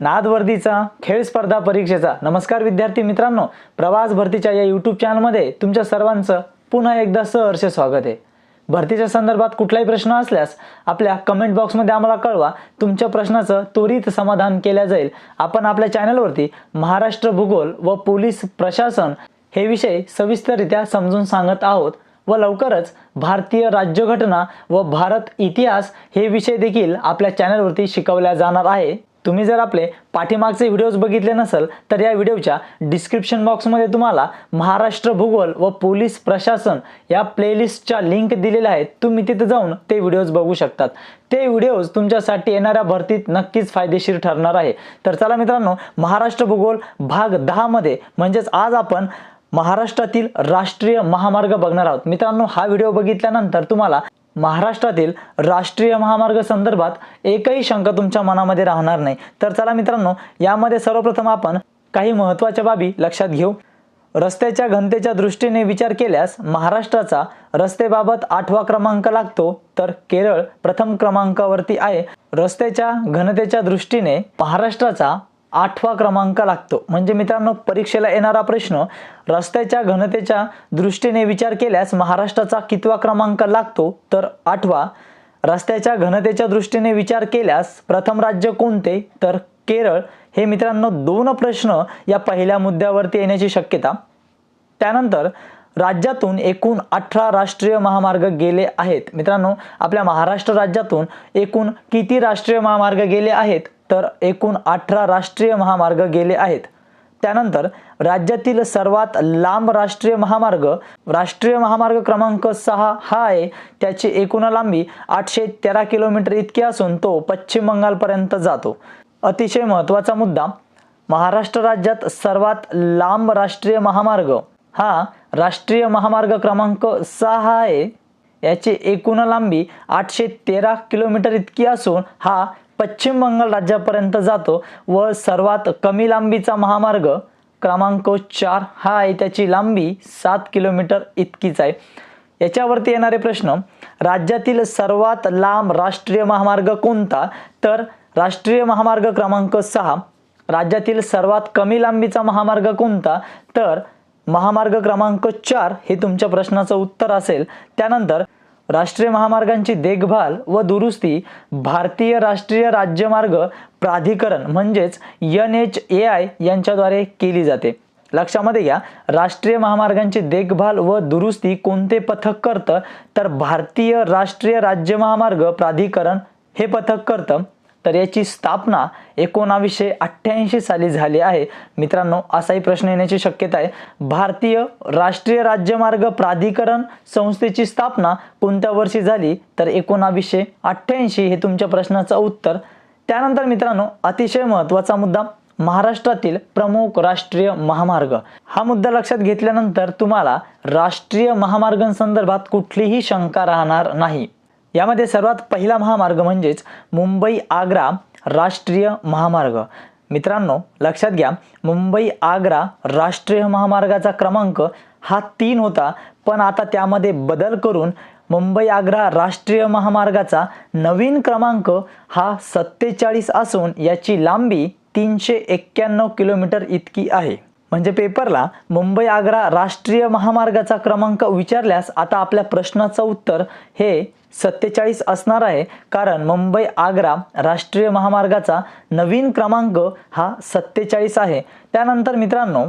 नादवर्दीचा खेळ स्पर्धा परीक्षेचा. नमस्कार विद्यार्थी मित्रांनो. प्रवास भरतीच्या या यूट्यूब चॅनलमध्ये तुमच्या सर्वांचं पुन्हा एकदा सहर्ष स्वागत आहे. भरतीच्या संदर्भात कुठलाही प्रश्न असल्यास आपल्या कमेंट बॉक्समध्ये आम्हाला कळवा. तुमच्या प्रश्नाचं त्वरित समाधान केल्या जाईल. आपण आपल्या चॅनलवरती महाराष्ट्र भूगोल व पोलीस प्रशासन हे विषय सविस्तररित्या समजून सांगत आहोत व लवकरच भारतीय राज्यघटना व भारत इतिहास हे विषय देखील आपल्या चॅनलवरती शिकवल्या जाणार आहे. तुम्ही जर आपले पाठीमागचे व्हिडिओज बघितले नसेल तर या व्हिडिओच्या डिस्क्रिप्शन बॉक्समध्ये तुम्हाला महाराष्ट्र भूगोल व पोलीस प्रशासन या प्लेलिस्टच्या लिंक दिलेल्या आहेत. तुम्ही तिथे जाऊन ते व्हिडिओज बघू शकतात. ते व्हिडिओज तुमच्यासाठी येणाऱ्या भरतीत नक्कीच फायदेशीर ठरणार आहे. तर चला मित्रांनो महाराष्ट्र भूगोल भाग दहामध्ये म्हणजेच आज आपण महाराष्ट्रातील राष्ट्रीय महामार्ग बघणार आहोत. मित्रांनो हा व्हिडिओ बघितल्यानंतर तुम्हाला महाराष्ट्रातील राष्ट्रीय महामार्ग संदर्भात एकही शंका तुमच्या मनामध्ये राहणार नाही. तर चला मित्रांनो यामध्ये सर्वप्रथम आपण काही महत्त्वाच्या बाबी लक्षात घेऊ. रस्त्याच्या घनतेच्या दृष्टीने विचार केल्यास महाराष्ट्राचा रस्तेबाबत आठवा क्रमांक लागतो. तर केरळ प्रथम क्रमांकावरती आहे. रस्त्याच्या घनतेच्या दृष्टीने महाराष्ट्राचा आठवा क्रमांक लागतो. म्हणजे मित्रांनो परीक्षेला येणारा प्रश्न रस्त्याच्या घनतेच्या दृष्टीने विचार केल्यास महाराष्ट्राचा कितवा क्रमांक लागतो? तर आठवा रस्त्याच्या घनतेच्या दृष्टीने विचार केल्यास प्रथम राज्य कोणते? तर केरळ. हे मित्रांनो दोन प्रश्न या पहिल्या मुद्द्यावरती येण्याची शक्यता. त्यानंतर राज्यातून एकूण अठरा राष्ट्रीय महामार्ग गेले आहेत. मित्रांनो आपल्या महाराष्ट्र राज्यातून एकूण किती राष्ट्रीय महामार्ग गेले आहेत? तर एकूण अठरा राष्ट्रीय महामार्ग गेले आहेत. त्यानंतर राज्यातील सर्वात लांब राष्ट्रीय महामार्ग राष्ट्रीय महामार्ग क्रमांक सहा हा आहे. त्याची एकूण लांबी आठशे तेरा किलोमीटर इतकी असून तो पश्चिम बंगालपर्यंत जातो. अतिशय महत्त्वाचा मुद्दा महाराष्ट्र राज्यात सर्वात लांब राष्ट्रीय महामार्ग हा राष्ट्रीय महामार्ग क्रमांक सहा आहे. याची एकूण लांबी आठशे तेरा किलोमीटर इतकी असून हा पश्चिम बंगाल राज्यापर्यंत जातो व सर्वात कमी लांबीचा महामार्ग क्रमांक चार हा आहे. त्याची लांबी सात किलोमीटर इतकीच आहे. याच्यावरती येणारे प्रश्न राज्यातील सर्वात लांब राष्ट्रीय महामार्ग कोणता? तर राष्ट्रीय महामार्ग क्रमांक सहा राज्यातील सर्वात कमी लांबीचा महामार्ग कोणता? तर महामार्ग क्रमांक चार हे तुमच्या प्रश्नाचं उत्तर असेल. त्यानंतर राष्ट्रीय महामार्गांची देखभाल व दुरुस्ती भारतीय राष्ट्रीय राज्यमार्ग प्राधिकरण म्हणजेच एन एच ए आय यांच्याद्वारे केली जाते. लक्षामध्ये घ्या राष्ट्रीय महामार्गांची देखभाल व दुरुस्ती कोणते पथक करतं? तर भारतीय राष्ट्रीय राज्य महामार्ग प्राधिकरण हे पथक करतं. तर याची स्थापना एकोणावीसशे अठ्ठ्याऐंशी साली झाली आहे. मित्रांनो असाही प्रश्न येण्याची शक्यता आहे. भारतीय राष्ट्रीय राज्यमार्ग प्राधिकरण संस्थेची स्थापना कोणत्या वर्षी झाली? तर एकोणावीसशे अठ्ठ्याऐंशी हे तुमच्या प्रश्नाचं उत्तर. त्यानंतर मित्रांनो अतिशय महत्त्वाचा मुद्दा महाराष्ट्रातील प्रमुख राष्ट्रीय महामार्ग. हा मुद्दा लक्षात घेतल्यानंतर तुम्हाला राष्ट्रीय महामार्गांसंदर्भात कुठलीही शंका राहणार नाही. यामध्ये सर्वात पहिला महामार्ग म्हणजेच मुंबई आग्रा राष्ट्रीय महामार्ग. मित्रांनो लक्षात घ्या मुंबई आग्रा राष्ट्रीय महामार्गाचा क्रमांक हा तीन होता पण आता त्यामध्ये बदल करून मुंबई आग्रा राष्ट्रीय महामार्गाचा नवीन क्रमांक हा सत्तेचाळीस असून याची लांबी तीनशे एक्क्याण्णव किलोमीटर इतकी आहे. म्हणजे पेपरला मुंबई आग्रा राष्ट्रीय महामार्गाचा क्रमांक विचारल्यास आता आपल्या प्रश्नाचं उत्तर हे सत्तेचाळीस असणार आहे. कारण मुंबई आग्रा राष्ट्रीय महामार्गाचा नवीन क्रमांक हा सत्तेचाळीस आहे. त्यानंतर मित्रांनो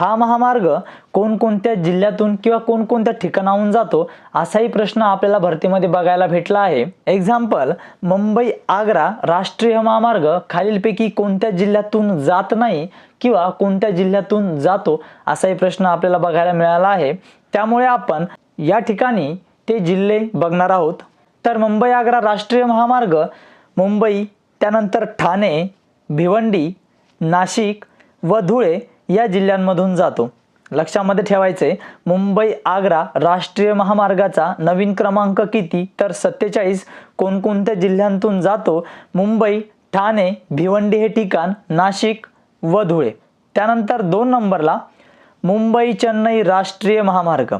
हा महामार्ग कोणकोणत्या जिल्ह्यातून किंवा कोणकोणत्या ठिकाणाहून जातो असाही प्रश्न आपल्याला भरतीमध्ये बघायला भेटला आहे. एक्झाम्पल मुंबई आग्रा राष्ट्रीय महामार्ग खालीलपैकी कोणत्या जिल्ह्यातून जात नाही किंवा कोणत्या जिल्ह्यातून जातो असाही प्रश्न आपल्याला बघायला मिळाला आहे. त्यामुळे आपण या ठिकाणी ते जिल्हे बघणार आहोत. तर मुंबई आग्रा राष्ट्रीय महामार्ग मुंबई त्यानंतर ठाणे भिवंडी नाशिक व धुळे या जिल्ह्यांमधून जातो. लक्षामध्ये ठेवायचे मुंबई आग्रा राष्ट्रीय महामार्गाचा नवीन क्रमांक किती? तर सत्तेचाळीस. कोणकोणत्या जिल्ह्यांतून जातो? मुंबई ठाणे भिवंडी हे ठिकाण नाशिक व धुळे. त्यानंतर दोन नंबरला मुंबई चेन्नई राष्ट्रीय महामार्ग.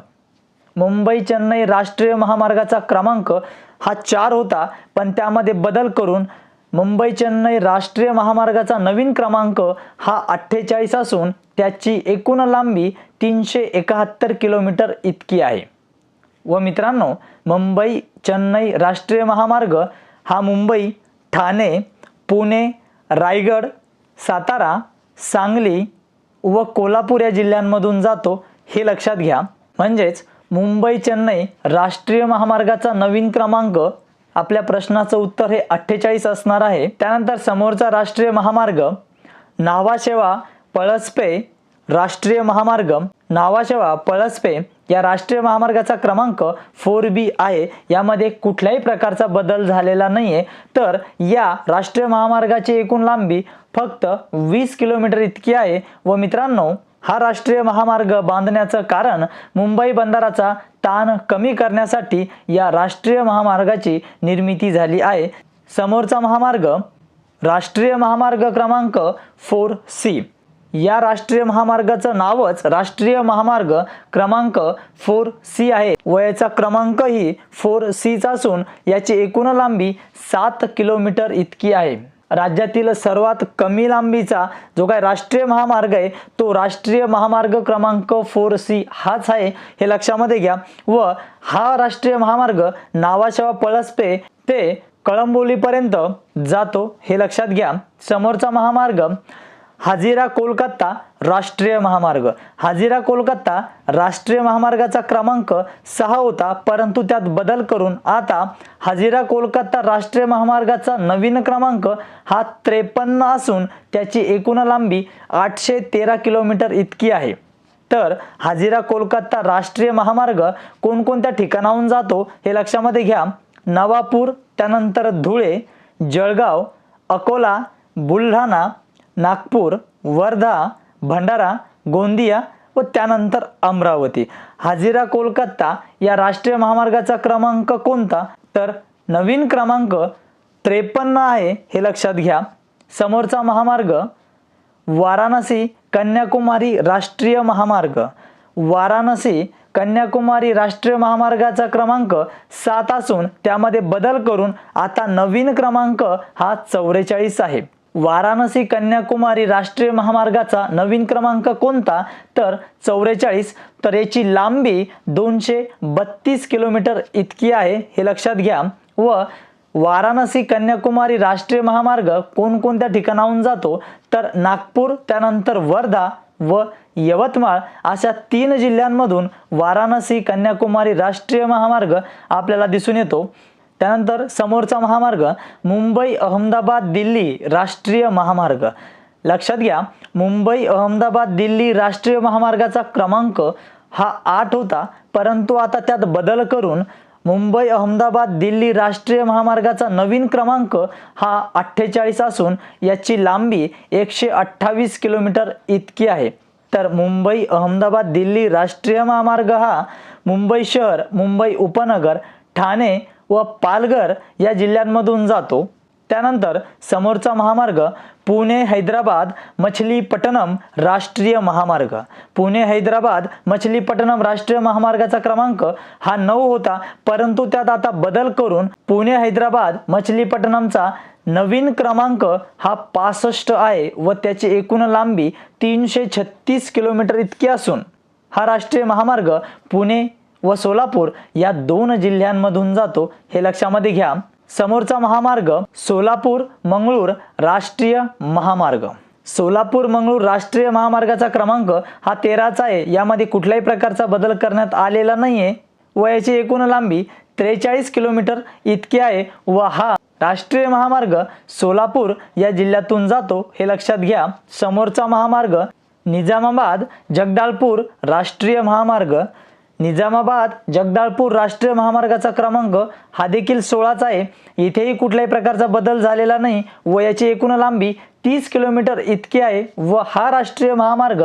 मुंबई चेन्नई राष्ट्रीय महामार्गाचा क्रमांक हा चार होता पण त्यामध्ये बदल करून मुंबई चेन्नई राष्ट्रीय महामार्गाचा नवीन क्रमांक हा अठ्ठेचाळीस असून त्याची एकूण लांबी तीनशे एकाहत्तर किलोमीटर इतकी आहे. व मित्रांनो मुंबई चेन्नई राष्ट्रीय महामार्ग हा मुंबई ठाणे पुणे रायगड सातारा सांगली व कोल्हापूर या जिल्ह्यांमधून जातो हे लक्षात घ्या. म्हणजेच मुंबई चेन्नई राष्ट्रीय महामार्गाचा नवीन क्रमांक आपल्या प्रश्नाचं उत्तर हे अठ्ठेचाळीस असणार आहे. त्यानंतर समोरचा राष्ट्रीय महामार्ग नावाशेवा पळसपे राष्ट्रीय महामार्ग नावाशेवा पळसपे या राष्ट्रीय महामार्गाचा क्रमांक फोर बी आहे. यामध्ये कुठल्याही प्रकारचा बदल झालेला नाही आहे तर या राष्ट्रीय महामार्गाची एकूण लांबी फक्त वीस किलोमीटर इतकी आहे. व मित्रांनो हा राष्ट्रीय महामार्ग बांधण्याचं कारण मुंबई बंदराचा ताण कमी करण्यासाठी या राष्ट्रीय महामार्गाची निर्मिती झाली आहे. समोरचा महामार्ग राष्ट्रीय महामार्ग क्रमांक फोर सी. या राष्ट्रीय महामार्गाचं नावच राष्ट्रीय महामार्ग क्रमांक फोर सी आहे. वयाचा क्रमांकही फोर सीचा असून याची एकूण लांबी सात किलोमीटर इतकी आहे. राज्यातील सर्वात कमी लांबीचा जो काय राष्ट्रीय महामार्ग आहे तो राष्ट्रीय महामार्ग क्रमांक फोर सी हाच आहे हे लक्षामध्ये घ्या. व हा राष्ट्रीय महामार्ग नावाशेवा पळसपे ते कळंबोलीपर्यंत जातो हे लक्षात घ्या. समोरचा महामार्ग हाजिरा कोलकाता राष्ट्रीय महामार्ग. हाजिरा कोलकाता राष्ट्रीय महामार्गाचा क्रमांक सहा होता परंतु त्यात बदल करून आता हाजिरा कोलकाता राष्ट्रीय महामार्गाचा नवीन क्रमांक हा त्रेपन्न असून त्याची एकूण लांबी आठशे तेरा किलोमीटर इतकी आहे. तर हाजिरा कोलकाता राष्ट्रीय महामार्ग कोणकोणत्या ठिकाणाहून जातो हे लक्षामध्ये घ्या. नवापूर त्यानंतर धुळे जळगाव अकोला बुलढाणा नागपूर वर्धा भंडारा गोंदिया व त्यानंतर अमरावती. हाजिरा कोलकाता या राष्ट्रीय महामार्गाचा क्रमांक कोणता? तर नवीन क्रमांक त्रेपन्न आहे हे लक्षात घ्या. समोरचा महामार्ग वाराणसी कन्याकुमारी राष्ट्रीय महामार्ग. वाराणसी कन्याकुमारी राष्ट्रीय महामार्गाचा क्रमांक सात असून त्यामध्ये बदल करून आता नवीन क्रमांक हा चौवेचाळीस आहे. वाराणसी कन्याकुमारी राष्ट्रीय महामार्गाचा नवीन क्रमांक कोणता? तर चौवेचाळीस तर याची लांबी दोनशे बत्तीस किलोमीटर इतकी आहे हे लक्षात घ्या. व वाराणसी कन्याकुमारी राष्ट्रीय महामार्ग कोणकोणत्या ठिकाणाहून जातो? तर नागपूर त्यानंतर वर्धा व यवतमाळ अशा तीन जिल्ह्यांमधून वाराणसी कन्याकुमारी राष्ट्रीय महामार्ग आपल्याला दिसून येतो. त्यानंतर समोरचा महामार्ग मुंबई अहमदाबाद दिल्ली राष्ट्रीय महामार्ग. लक्षात घ्या मुंबई अहमदाबाद दिल्ली राष्ट्रीय महामार्गाचा क्रमांक हा आठ होता परंतु आता त्यात बदल करून मुंबई अहमदाबाद दिल्ली राष्ट्रीय महामार्गाचा नवीन क्रमांक हा अठ्ठेचाळीस असून याची लांबी एकशे अठ्ठावीस किलोमीटर इतकी आहे. तर मुंबई अहमदाबाद दिल्ली राष्ट्रीय महामार्ग हा मुंबई शहर मुंबई उपनगर ठाणे व पालघर या जिल्ह्यांमधून जातो. त्यानंतर समोरचा महामार्ग पुणे हैदराबाद मछलीपट्टणम राष्ट्रीय महामार्ग. पुणे हैदराबाद मछलीपट्टणम राष्ट्रीय महामार्गाचा क्रमांक हा नऊ होता परंतु त्यात आता बदल करून पुणे हैदराबाद मछलीपट्टणमचा नवीन क्रमांक हा पासष्ट आहे व त्याची एकूण लांबी तीनशे छत्तीस किलोमीटर इतकी असून हा राष्ट्रीय महामार्ग पुणे व सोलापूर या दोन जिल्ह्यांमधून जातो हे लक्षामध्ये घ्या. समोरचा महामार्ग सोलापूर मंगळूर राष्ट्रीय महामार्ग. सोलापूर मंगळूर राष्ट्रीय महामार्गाचा क्रमांक हा तेराचा आहे. यामध्ये कुठल्याही प्रकारचा बदल करण्यात आलेला नाहीये. व याची एकूण लांबी त्रेचाळीस किलोमीटर इतकी आहे व हा राष्ट्रीय महामार्ग सोलापूर या जिल्ह्यातून जातो हे लक्षात घ्या. समोरचा महामार्ग निजामाबाद जगदाळपूर राष्ट्रीय महामार्ग निजामाबाद जगदाळपूर राष्ट्रीय महामार्गाचा क्रमांक हा देखील सोळाचा आहे. इथेही कुठल्याही प्रकारचा बदल झालेला नाही व याची एकूण लांबी तीस किलोमीटर इतकी आहे व हा राष्ट्रीय महामार्ग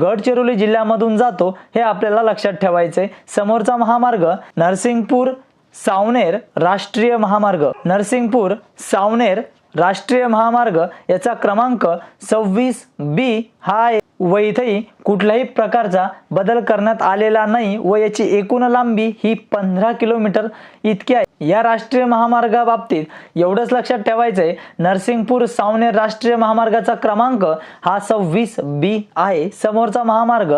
गडचिरोली जिल्ह्यामधून जातो हे आपल्याला लक्षात ठेवायचं आहे समोरचा महामार्ग नरसिंगपूर सावनेर राष्ट्रीय महामार्ग. नरसिंगपूर सावनेर राष्ट्रीय महामार्ग याचा क्रमांक सव्वीस बी हा आहे. व इथेही कुठल्याही प्रकारचा बदल करण्यात आलेला नाही व याची एकूण लांबी ही पंधरा किलोमीटर इतकी आहे. या राष्ट्रीय महामार्गाबाबतीत एवढंच लक्षात ठेवायचं आहे नरसिंगपूर सावनेर राष्ट्रीय महामार्गाचा क्रमांक हा सव्वीस बी आहे. समोरचा महामार्ग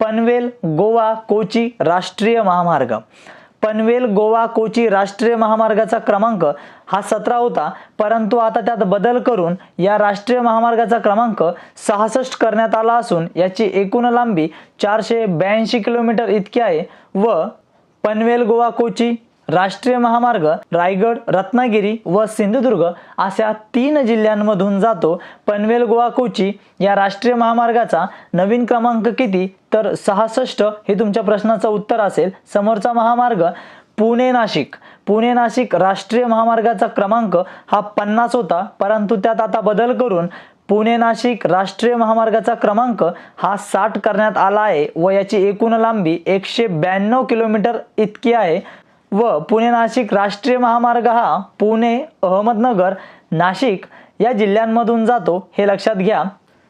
पनवेल गोवा कोची राष्ट्रीय महामार्ग. पनवेल गोवा कोची राष्ट्रीय महामार्गाचा क्रमांक हा सतरा होता. परंतु आता त्यात बदल करून या राष्ट्रीय महामार्गाचा क्रमांक सहासष्ट करण्यात आला असून याची एकूण लांबी चारशे ब्याऐंशी किलोमीटर इतकी आहे व पनवेल गोवा कोची राष्ट्रीय महामार्ग रायगड रत्नागिरी व सिंधुदुर्ग अशा तीन जिल्ह्यांमधून जातो. पनवेल गोवा कोची या राष्ट्रीय महामार्गाचा नवीन क्रमांक किती? तर सहासष्ट हे तुमच्या प्रश्नाचं उत्तर असेल. समोरचा महामार्ग पुणे नाशिक. पुणे नाशिक राष्ट्रीय महामार्गाचा क्रमांक हा पन्नास होता. परंतु त्यात आता बदल करून पुणे नाशिक राष्ट्रीय महामार्गाचा क्रमांक हा साठ करण्यात आला आहे व याची एकूण लांबी एकशे ब्याण्णव किलोमीटर इतकी आहे. व पुणे नाशिक राष्ट्रीय महामार्ग हा पुणे अहमदनगर नाशिक या जिल्ह्यांमधून जातो हे लक्षात घ्या.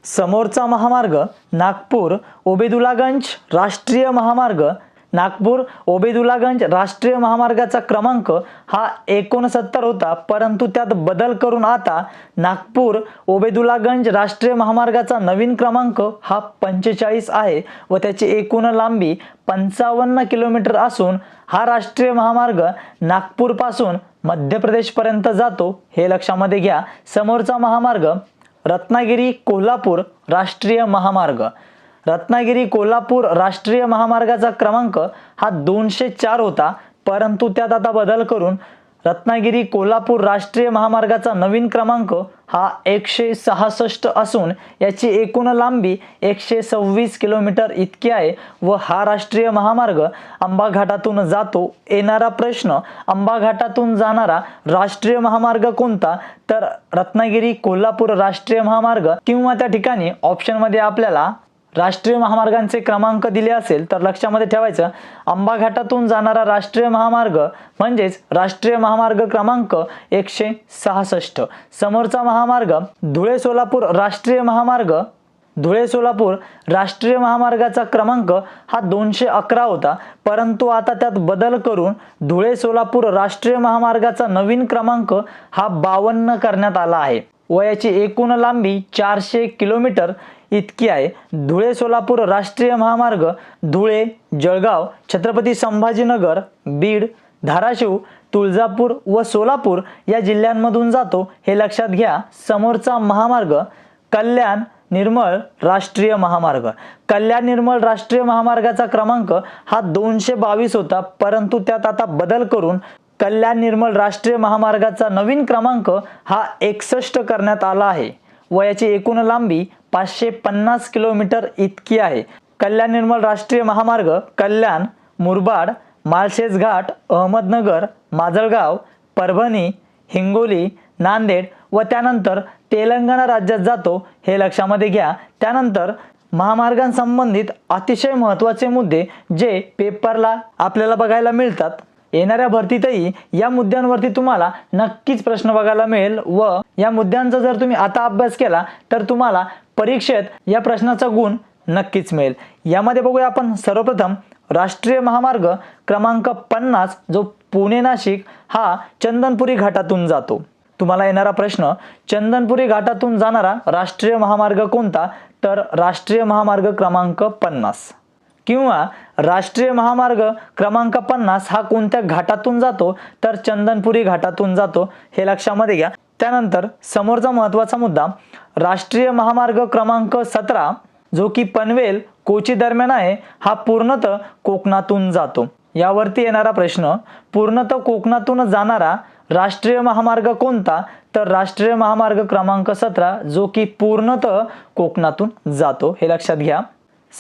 समोरचा महामार्ग नागपूर ओबेदुलागंज राष्ट्रीय महामार्ग. नागपूर ओबेदुलागंज राष्ट्रीय महामार्गाचा क्रमांक हा एकोणसत्तर होता परंतु त्यात बदल करून आता नागपूर ओबेदुलागंज राष्ट्रीय महामार्गाचा नवीन क्रमांक हा पंचेचाळीस आहे व त्याची एकूण लांबी पंचावन्न किलोमीटर असून हा राष्ट्रीय महामार्ग नागपूरपासून मध्य प्रदेशपर्यंत जातो हे लक्षामध्ये घ्या. समोरचा महामार्ग रत्नागिरी कोल्हापूर राष्ट्रीय महामार्ग. रत्नागिरी कोल्हापूर राष्ट्रीय महामार्गाचा क्रमांक हा दोनशे चार होता परंतु त्यात आता बदल करून रत्नागिरी कोल्हापूर राष्ट्रीय महामार्गाचा नवीन क्रमांक हा एकशे सहासष्ट असून याची एकूण लांबी एकशे सव्वीस किलोमीटर इतकी आहे व हा राष्ट्रीय महामार्ग आंबा घाटातून जातो येणारा प्रश्न आंबा घाटातून जाणारा राष्ट्रीय महामार्ग कोणता? तर रत्नागिरी कोल्हापूर राष्ट्रीय महामार्ग किंवा त्या ठिकाणी ऑप्शनमध्ये आपल्याला राष्ट्रीय महामार्गांचे क्रमांक दिले असेल तर लक्षामध्ये ठेवायचं आंबा घाटातून जाणारा राष्ट्रीय महामार्ग म्हणजेच राष्ट्रीय महामार्ग क्रमांक एकशे सहासष्ट. समोरचा महामार्ग धुळे सोलापूर राष्ट्रीय महामार्ग धुळे सोलापूर राष्ट्रीय महामार्गाचा क्रमांक हा दोनशे अकरा होता. परंतु आता त्यात बदल करून धुळे सोलापूर राष्ट्रीय महामार्गाचा नवीन क्रमांक हा बावन्न करण्यात आला आहे. वयाची एकूण लांबी चारशे किलोमीटर. इतकी आहे. धुळे सोलापूर राष्ट्रीय महामार्ग धुळे जळगाव छत्रपती संभाजीनगर बीड धाराशिव तुळजापूर व सोलापूर या जिल्ह्यांमधून जातो हे लक्षात घ्या. समोरचा महामार्ग कल्याण निर्मळ राष्ट्रीय महामार्ग. कल्याण निर्मळ राष्ट्रीय महामार्गाचा क्रमांक हा दोनशे बावीस होता परंतु त्यात आता बदल करून कल्याण निर्मळ राष्ट्रीय महामार्गाचा नवीन क्रमांक हा एकसष्ट करण्यात आला आहे. व याची एकूण लांबी पाचशे पन्नास किलोमीटर इतकी आहे. कल्याण निर्मल राष्ट्रीय महामार्ग कल्याण मुरबाड माळशेज घाट अहमदनगर माजळगाव परभणी हिंगोली नांदेड व त्यानंतर तेलंगणा राज्यात जातो हे लक्षामध्ये घ्या. त्यानंतर महामार्गांसंबंधित अतिशय महत्त्वाचे मुद्दे जे पेपरला आपल्याला बघायला मिळतात. येणाऱ्या भरतीतही या मुद्द्यांवरती तुम्हाला नक्कीच प्रश्न बघायला मिळेल व या मुद्द्यांचा जर तुम्ही आता अभ्यास केला तर तुम्हाला परीक्षेत या प्रश्नाचा गुण नक्कीच मिळेल. यामध्ये बघूया आपण सर्वप्रथम राष्ट्रीय महामार्ग क्रमांक पन्नास जो पुणे नाशिक हा चंदनपुरी घाटातून जातो. तुम्हाला येणारा प्रश्न चंदनपुरी घाटातून जाणारा राष्ट्रीय महामार्ग कोणता? तर राष्ट्रीय महामार्ग क्रमांक पन्नास. किंवा राष्ट्रीय महामार्ग क्रमांक पन्नास हा कोणत्या घाटातून जातो तर चंदनपुरी घाटातून जातो हे लक्षामध्ये घ्या. त्यानंतर समोरचा महत्त्वाचा मुद्दा राष्ट्रीय महामार्ग क्रमांक सतरा जो की पनवेल कोची दरम्यान आहे हा पूर्णतः कोकणातून जातो. यावरती येणारा प्रश्न पूर्णतः कोकणातून जाणारा राष्ट्रीय महामार्ग कोणता तर राष्ट्रीय महामार्ग क्रमांक सतरा जो की पूर्णतः कोकणातून जातो हे लक्षात घ्या.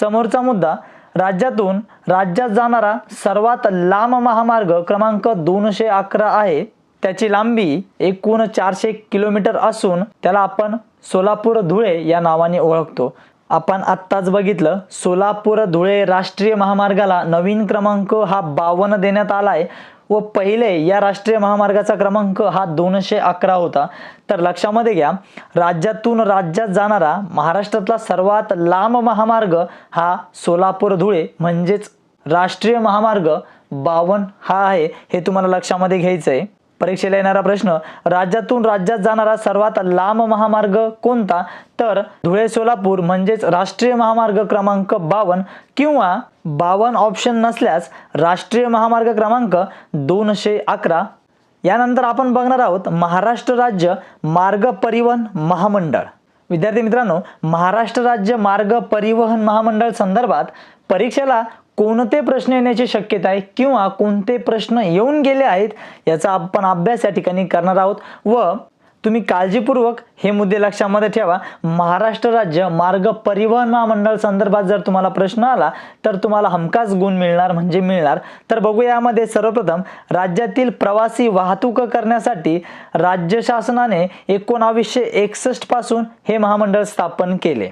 समोरचा मुद्दा राज्यातून राज्यात जाणारा सर्वात लांब महामार्ग क्रमांक दोनशे अकरा आहे. त्याची लांबी एकूण चारशे किलोमीटर असून त्याला आपण सोलापूर धुळे या नावाने ओळखतो. आपण आत्ताच बघितलं सोलापूर धुळे राष्ट्रीय महामार्गाला नवीन क्रमांक हा बावन्न देण्यात आला आहे व पहिले या राष्ट्रीय महामार्गाचा क्रमांक हा दोनशे अकरा होता. तर लक्षामध्ये घ्या राज्यातून राज्यात जाणारा महाराष्ट्रातला सर्वात लांब महामार्ग हा सोलापूर धुळे म्हणजेच राष्ट्रीय महामार्ग बावन हा आहे हे तुम्हाला लक्षामध्ये घ्यायचं आहे परीक्षेला येणारा प्रश्न राज्यातून राज्यात जाणारा सर्वात लांब महामार्ग कोणता? तर धुळे सोलापूर म्हणजेच राष्ट्रीय महामार्ग क्रमांक बावन किंवा बावन ऑप्शन नसल्यास राष्ट्रीय महामार्ग क्रमांक दोनशे अकरा. यानंतर आपण बघणार आहोत महाराष्ट्र राज्य मार्ग परिवहन महामंडळ. विद्यार्थी मित्रांनो महाराष्ट्र राज्य मार्ग परिवहन महामंडळ संदर्भात परीक्षेला कोणते प्रश्न येण्याची शक्यता आहे किंवा कोणते प्रश्न येऊन गेले आहेत याचा आपण अभ्यास या ठिकाणी करणार आहोत. व तुम्ही काळजीपूर्वक हे मुद्दे लक्षामध्ये ठेवा. महाराष्ट्र राज्य मार्ग परिवहन महामंडळ संदर्भात जर तुम्हाला प्रश्न आला तर तुम्हाला हमखास गुण मिळणार म्हणजे मिळणार. तर बघूया यामध्ये सर्वप्रथम राज्यातील प्रवासी वाहतूक करण्यासाठी राज्य शासनाने एकोणावीसशे एकसष्टपासून हे महामंडळ स्थापन केले.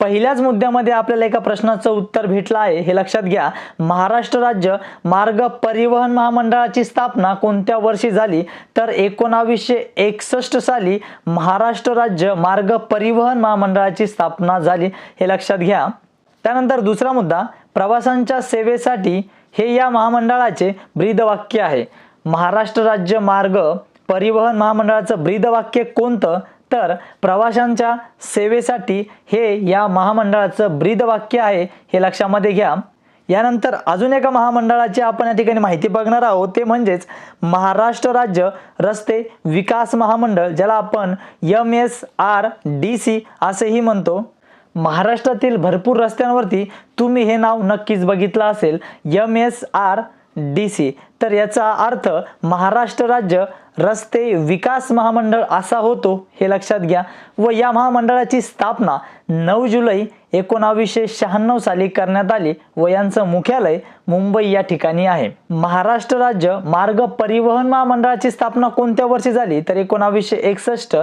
पहिल्याच मुद्द्यामध्ये आपल्याला एका प्रश्नाचं उत्तर भेटलं आहे. हे लक्षात घ्या. महाराष्ट्र राज्य मार्ग परिवहन महामंडळाची स्थापना कोणत्या वर्षी झाली? तर एकोणावीसशे एकसष्ट साली महाराष्ट्र राज्य मार्ग परिवहन महामंडळाची स्थापना झाली. हे लक्षात घ्या. त्यानंतर दुसरा मुद्दा प्रवासांच्या सेवेसाठी हे या महामंडळाचे ब्रीदवाक्य आहे. महाराष्ट्र राज्य मार्ग परिवहन महामंडळाचं ब्रीदवाक्य कोणतं? तर प्रवाशांच्या सेवेसाठी हे या महामंडळाचं ब्रीदवाक्य आहे हे लक्षामध्ये घ्या. यानंतर अजून एका महामंडळाची आपण या ठिकाणी माहिती बघणार आहोत ते म्हणजेच महाराष्ट्र राज्य रस्ते विकास महामंडळ ज्याला आपण M S R D C असेही म्हणतो. महाराष्ट्रातील भरपूर रस्त्यांवरती तुम्ही हे नाव नक्कीच बघितलं असेल M S R D C. तर याचा अर्थ महाराष्ट्र राज्य रस्ते विकास महामंडळ असा होतो हे लक्षात घ्या. व या महामंडळाची स्थापना नऊ जुलै एकोणावीसशे शहाण्णव साली करण्यात आली व यांचं मुख्यालय मुंबई या ठिकाणी आहे. महाराष्ट्र राज्य मार्ग परिवहन महामंडळाची स्थापना कोणत्या वर्षी झाली? तर एकोणावीसशे एकसष्ट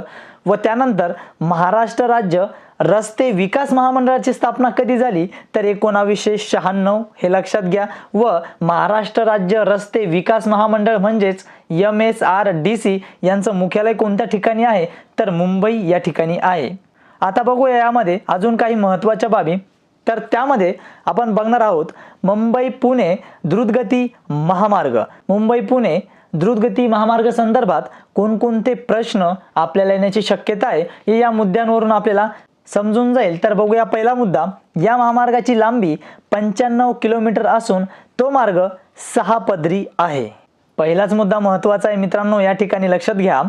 व त्यानंतर महाराष्ट्र राज्य रस्ते विकास महामंडळाची स्थापना कधी झाली? तर एकोणावीसशे शहाण्णव हे लक्षात घ्या. व महाराष्ट्र राज्य रस्ते विकास महामंडळ म्हणजेच M S R D C यांचं मुख्यालय कोणत्या ठिकाणी आहे? तर मुंबई या ठिकाणी आहे. आता बघूया यामध्ये अजून काही महत्त्वाच्या बाबी. तर त्यामध्ये आपण बघणार आहोत मुंबई पुणे द्रुतगती महामार्ग. मुंबई पुणे द्रुतगती महामार्ग संदर्भात कोणकोणते प्रश्न आपल्याला येण्याची शक्यता आहे हे या मुद्द्यांवरून आपल्याला समजून जाईल. तर बघूया पहिला मुद्दा. या महामार्गाची लांबी पंच्याण्णव किलोमीटर असून तो मार्ग सहा पदरी आहे. पहिलाच मुद्दा महत्त्वाचा आहे मित्रांनो या ठिकाणी लक्षात घ्या.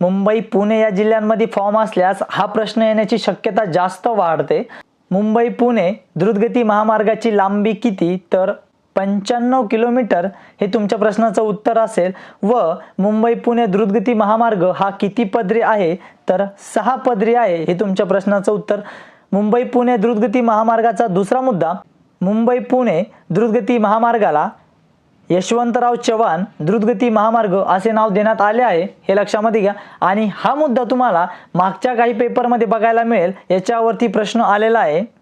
मुंबई पुणे या जिल्ह्यांमध्ये फॉर्म असल्यास हा प्रश्न येण्याची शक्यता जास्त वाढते. मुंबई पुणे द्रुतगती महामार्गाची लांबी किती? तर पंच्याण्णव किलोमीटर हे तुमच्या प्रश्नाचं उत्तर असेल. व मुंबई पुणे द्रुतगती महामार्ग हा किती पदरी आहे? तर सहा पदरी आहे हे तुमच्या प्रश्नाचं उत्तर. मुंबई पुणे द्रुतगती महामार्गाचा दुसरा मुद्दा. मुंबई पुणे द्रुतगती महामार्गाला यशवंतराव चव्हाण द्रुतगती महामार्ग असे नाव देण्यात आले आहे हे लक्षामध्ये घ्या. आणि हा मुद्दा तुम्हाला मागच्या काही पेपरमध्ये बघायला मिळेल. याच्यावरती प्रश्न आलेला आहे.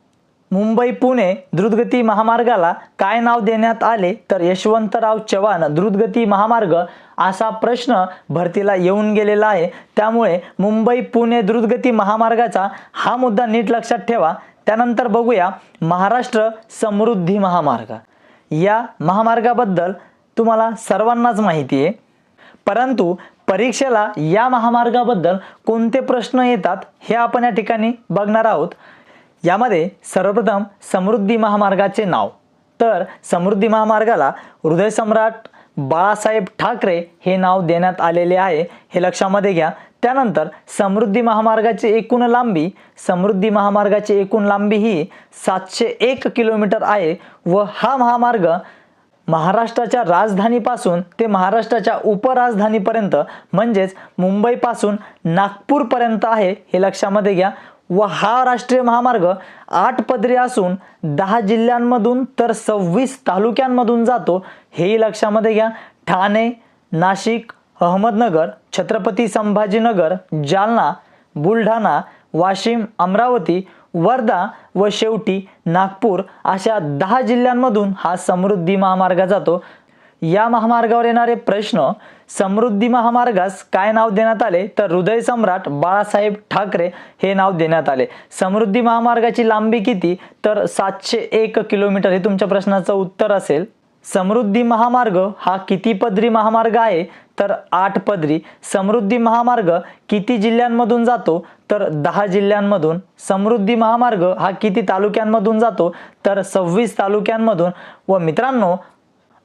मुंबई पुणे द्रुतगती महामार्गाला काय नाव देण्यात आले तर यशवंतराव चव्हाण द्रुतगती महामार्ग असा प्रश्न भरतीला येऊन गेलेला आहे. त्यामुळे मुंबई पुणे द्रुतगती महामार्गाचा हा मुद्दा नीट लक्षात ठेवा. त्यानंतर बघूया महाराष्ट्र समृद्धी महामार्ग. या महामार्गाबद्दल तुम्हाला सर्वांनाच माहिती आहे. परंतु परीक्षेला या महामार्गाबद्दल कोणते प्रश्न येतात हे आपण या ठिकाणी बघणार आहोत. यामध्ये सर्वप्रथम समृद्धी महामार्गाचे नाव. तर समृद्धी महामार्गाला हृदयसम्राट बाळासाहेब ठाकरे हे नाव देण्यात आलेले आहे हे लक्षामध्ये घ्या. त्यानंतर समृद्धी महामार्गाची एकूण लांबी समृद्धी महामार्गाची एकूण लांबी ही सातशे एक किलोमीटर आहे व हा महामार्ग महाराष्ट्राच्या राजधानीपासून ते महाराष्ट्राच्या उपराजधानीपर्यंत म्हणजेच मुंबईपासून नागपूरपर्यंत आहे हे लक्षामध्ये घ्या. व हा राष्ट्रीय महामार्ग आठ पदरी असून दहा जिल्ह्यांमधून तर सव्वीस तालुक्यांमधून जातो. हेही लक्षामध्ये घ्या. ठाणे नाशिक अहमदनगर छत्रपती संभाजीनगर जालना बुलढाणा वाशिम अमरावती वर्धा व शेवटी नागपूर अशा दहा जिल्ह्यांमधून हा समृद्धी महामार्ग जातो. या महामार्गावर येणारे प्रश्न समृद्धी महामार्गास काय नाव देण्यात आले? तर हृदय सम्राट बाळासाहेब ठाकरे हे नाव देण्यात आले. समृद्धी महामार्गाची लांबी किती? तर सातशे एक किलोमीटर हे तुमच्या प्रश्नाचं उत्तर असेल. समृद्धी महामार्ग हा किती पदरी महामार्ग आहे? तर आठ पदरी. समृद्धी महामार्ग किती जिल्ह्यांमधून जातो? तर दहा जिल्ह्यांमधून. समृद्धी महामार्ग हा किती तालुक्यांमधून जातो? तर सव्वीस तालुक्यांमधून. व मित्रांनो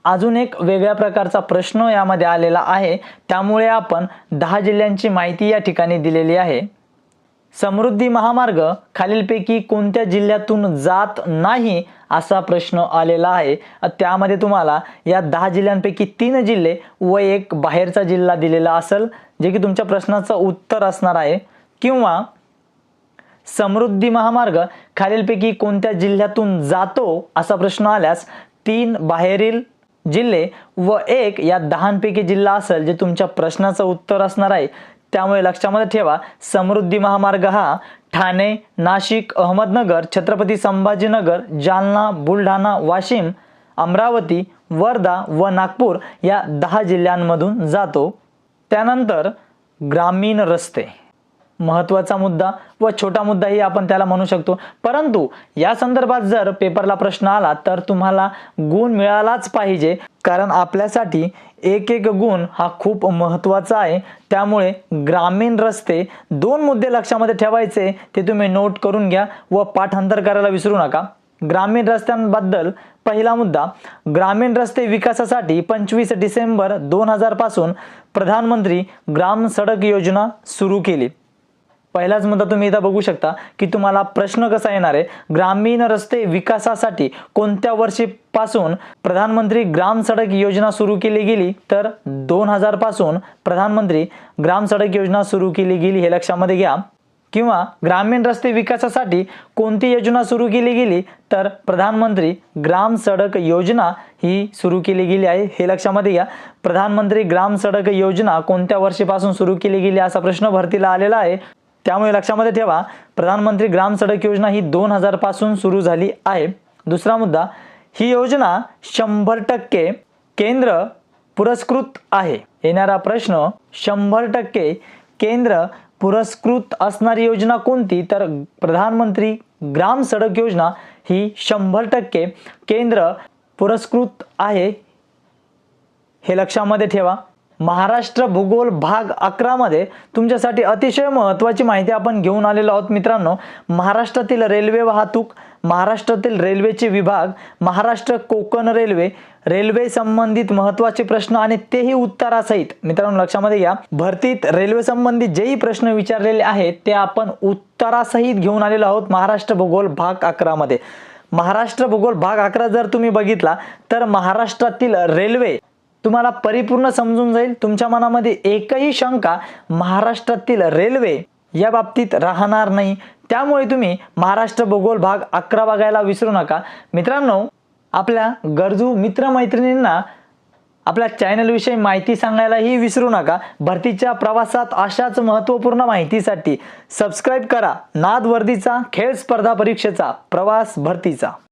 अजून एक वेगळ्या प्रकारचा प्रश्न यामध्ये आलेला आहे. त्यामुळे आपण दहा जिल्ह्यांची माहिती या ठिकाणी दिलेली आहे. समृद्धी महामार्ग खालीलपैकी कोणत्या जिल्ह्यातून जात नाही असा प्रश्न आलेला आहे. त्यामध्ये तुम्हाला या दहा जिल्ह्यांपैकी तीन जिल्हे व एक बाहेरचा जिल्हा दिलेला असेल जे की तुमच्या प्रश्नाचं उत्तर असणार आहे. किंवा समृद्धी महामार्ग खालीलपैकी कोणत्या जिल्ह्यातून जातो असा प्रश्न आल्यास तीन बाहेरील जिल्हे व एक या दहांपैकी जिल्हा असेल जे तुमच्या प्रश्नाचं उत्तर असणार आहे त्यामुळे लक्षामध्ये ठेवा समृद्धी महामार्ग हा ठाणे नाशिक अहमदनगर छत्रपती संभाजीनगर जालना बुलढाणा वाशिम अमरावती वर्धा व नागपूर या दहा जिल्ह्यांमधून जातो. त्यानंतर ग्रामीण रस्ते. महत्त्वाचा मुद्दा व छोटा मुद्दाही आपण त्याला म्हणू शकतो. परंतु या संदर्भात जर पेपरला प्रश्न आला तर तुम्हाला गुण मिळालाच पाहिजे. कारण आपल्यासाठी एक एक गुण हा खूप महत्त्वाचा आहे. त्यामुळे ग्रामीण रस्ते दोन मुद्दे लक्षामध्ये ठेवायचे ते तुम्ही नोट करून घ्या व पाठांतर करायला विसरू नका. ग्रामीण रस्त्यांबद्दल पहिला मुद्दा ग्रामीण रस्ते विकासासाठी पंचवीस डिसेंबर दोन हजारपासून प्रधानमंत्री ग्राम सडक योजना सुरू केली. पहिलाच मुद्दा तुम्ही इथं बघू शकता की तुम्हाला प्रश्न कसा येणार आहे? ग्रामीण रस्ते विकासासाठी कोणत्या वर्षीपासून प्रधानमंत्री ग्राम सडक योजना सुरू केली गेली? तर दोन हजारपासून प्रधानमंत्री ग्राम सडक योजना सुरू केली गेली हे लक्षामध्ये घ्या. किंवा ग्रामीण रस्ते विकासासाठी कोणती योजना सुरू केली गेली? तर प्रधानमंत्री ग्राम सडक योजना ही सुरू केली गेली आहे हे लक्षामध्ये घ्या. प्रधानमंत्री ग्राम सडक योजना कोणत्या वर्षीपासून सुरू केली गेली असा प्रश्न भरतीला आलेला आहे? त्यामुळे लक्षामध्ये ठेवा प्रधानमंत्री ग्राम सडक योजना ही दोन हजारपासून सुरू झाली आहे. दुसरा मुद्दा ही योजना शंभर टक्के केंद्र पुरस्कृत आहे. येणारा प्रश्न शंभर टक्के केंद्र पुरस्कृत असणारी योजना कोणती? तर प्रधानमंत्री ग्राम सडक योजना ही शंभर टक्के केंद्र पुरस्कृत आहे. हे लक्षामध्ये ठेवा. महाराष्ट्र भूगोल भाग अकरामध्ये तुमच्यासाठी अतिशय महत्त्वाची माहिती आपण घेऊन आलेलो आहोत मित्रांनो. महाराष्ट्रातील रेल्वे वाहतूक महाराष्ट्रातील रेल्वेचे विभाग महाराष्ट्र कोकण रेल्वे रेल्वे संबंधित महत्त्वाचे प्रश्न आणि तेही उत्तरासहित. मित्रांनो लक्षामध्ये घ्या. भरतीत रेल्वे संबंधित जेही प्रश्न विचारलेले आहेत ते आपण उत्तरासहित घेऊन आलेलो आहोत महाराष्ट्र भूगोल भाग अकरामध्ये महाराष्ट्र भूगोल भाग अकरा जर तुम्ही बघितला तर महाराष्ट्रातील रेल्वे तुम्हाला परिपूर्ण समजून जाईल. तुमच्या मनामध्ये एकही शंका महाराष्ट्रातील रेल्वे या बाबतीत राहणार नाही. त्यामुळे तुम्ही महाराष्ट्र भूगोल भाग अकरा बघायला विसरू नका. मित्रांनो आपल्या गरजू मित्रमैत्रिणींना आपल्या चॅनलविषयी माहिती सांगायलाही विसरू नका. भरतीच्या प्रवासात अशाच महत्त्वपूर्ण माहितीसाठी सबस्क्राईब करा. नाद वर्दीचा खेळ स्पर्धा परीक्षेचा प्रवास भरतीचा.